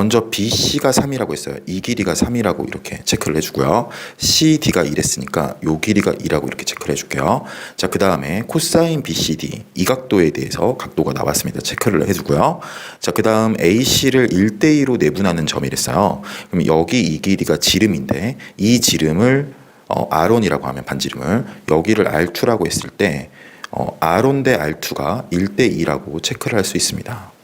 먼저 BC가 3이라고 했어요. 이 길이가 3이라고 이렇게 체크를 해주고요. CD가 2랬으니까 요 길이가 2라고 이렇게 체크를 해줄게요. 자, 그 다음에 코사인 BCD 이 각도에 대해서 각도가 나왔습니다. 체크를 해주고요. 자, 그 다음 AC를 1대2로 내분하는 점이랬어요. 그럼 여기 이 길이가 지름인데 이 지름을 어, R1이라고 하면 반지름을 여기를 R2라고 했을 때 어, R1 대 R2가 1대 2라고 체크를 할 수 있습니다.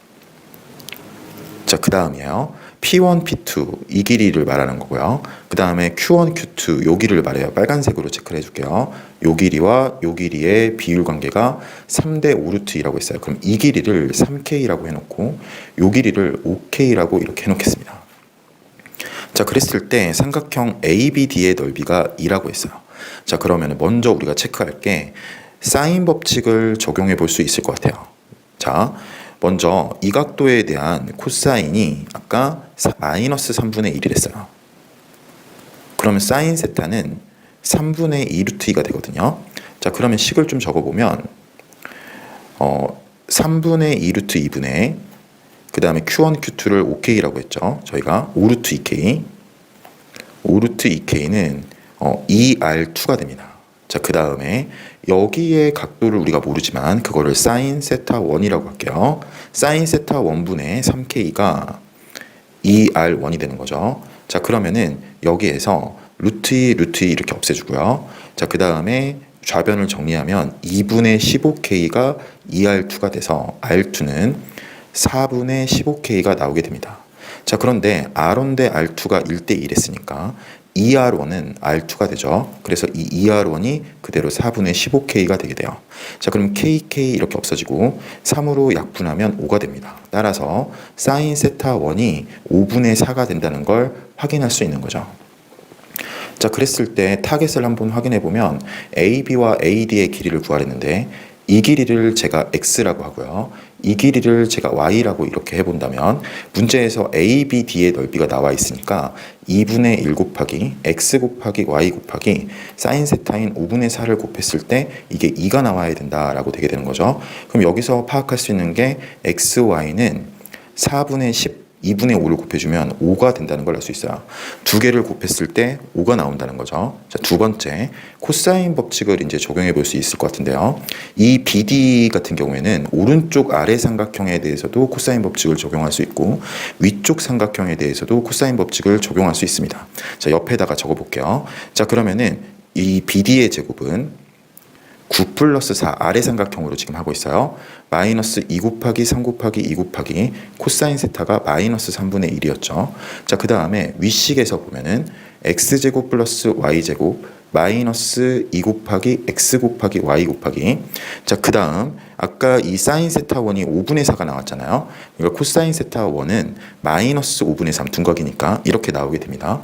자, 그 다음이에요. P1, P2 이 길이를 말하는 거고요. 그 다음에 Q1, Q2 요 길이를 말해요. 빨간색으로 체크를 해줄게요. 요 길이와 요 길이의 비율 관계가 3대 5루트이라고 했어요. 그럼 이 길이를 3K라고 해놓고 요 길이를 5K라고 이렇게 해놓겠습니다. 자, 그랬을 때 삼각형 ABD의 넓이가 2라고 했어요. 자, 그러면 먼저 우리가 체크할 게 사인 법칙을 적용해 볼 수 있을 것 같아요. 자, 먼저 이 각도에 대한 코사인이 아까 사- 마이너스 3분의 1이랬어요. 그러면 사인 세타는 3분의 2 루트 2가 되거든요. 자, 그러면 식을 좀 적어보면 어, 3분의 2 루트 2분의 그 다음에 Q1, Q2를 5K라고 했죠. 저희가 5 루트 2K 5 루트 2K는 어, 2R2가 됩니다. 자, 그 다음에 여기에 각도를 우리가 모르지만 그거를 사인 세타 1이라고 할게요. 사인 세타 1분의 3K가 2R1이 되는 거죠. 자, 그러면은 여기에서 루트 2, 루트 2 이렇게 없애주고요. 자, 그 다음에 좌변을 정리하면 2분의 15K가 2R2가 돼서 R2는 4분의 15K가 나오게 됩니다. 자, 그런데 R1 대 R2가 1대 1 했으니까 2R1은 R2가 되죠. 그래서 이 2R1이 그대로 4분의 15K가 되게 돼요. 자, 그럼 KK 이렇게 없어지고 3으로 약분하면 5가 됩니다. 따라서 사인 세타 1이 5분의 4가 된다는 걸 확인할 수 있는 거죠. 자, 그랬을 때 타겟을 한번 확인해 보면 AB와 AD의 길이를 구하랬는데 이 길이를 제가 x라고 하고요. 이 길이를 제가 y라고 이렇게 해본다면 문제에서 ABD의 넓이가 나와 있으니까 2분의 1 곱하기 x 곱하기 y 곱하기 사인 세타인 5분의 4를 곱했을 때 이게 2가 나와야 된다라고 되게 되는 거죠. 그럼 여기서 파악할 수 있는 게 x, y는 4분의 10 2분의 5를 곱해주면 5가 된다는 걸 알 수 있어요. 두 개를 곱했을 때 5가 나온다는 거죠. 자, 두 번째, 코사인 법칙을 이제 적용해 볼 수 있을 것 같은데요. 이 BD 같은 경우에는 오른쪽 아래 삼각형에 대해서도 코사인 법칙을 적용할 수 있고 위쪽 삼각형에 대해서도 코사인 법칙을 적용할 수 있습니다. 자, 옆에다가 적어 볼게요. 자, 그러면은 이 BD의 제곱은 9 플러스 4 아래 삼각형으로 지금 하고 있어요. 마이너스 2 곱하기 3 곱하기 2 곱하기 코사인 세타가 마이너스 3분의 1이었죠. 자, 그 다음에 위식에서 보면은 x제곱 플러스 y제곱 마이너스 2 곱하기 x 곱하기 y 곱하기 자, 그 다음 아까 이 사인 세타 1이 5분의 4가 나왔잖아요. 이거 코사인 세타 1은 마이너스 5분의 3 둔각이니까 이렇게 나오게 됩니다.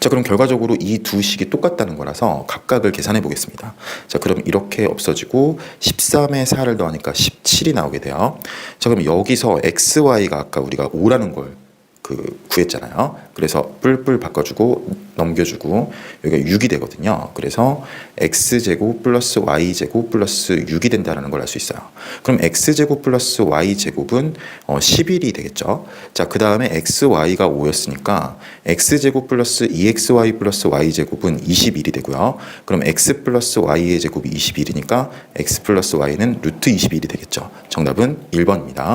자, 그럼 결과적으로 이 두 식이 똑같다는 거라서 각각을 계산해 보겠습니다. 자, 그럼 이렇게 없어지고 13에 4를 더하니까 17이 나오게 돼요. 자, 그럼 여기서 x, y가 아까 우리가 5라는 걸 그 구했잖아요. 그래서 뿔뿔 바꿔주고 넘겨주고 여기가 6이 되거든요. 그래서 x 제곱 플러스 y 제곱 플러스 6이 된다는 걸 알 수 있어요. 그럼 x 제곱 플러스 y 제곱은 어, 11이 되겠죠. 자, 그 다음에 x, y가 5였으니까 x 제곱 플러스 2xy 플러스 y 제곱은 21이 되고요. 그럼 x 플러스 y의 제곱이 21이니까 x 플러스 y는 루트 21이 되겠죠. 정답은 1번입니다.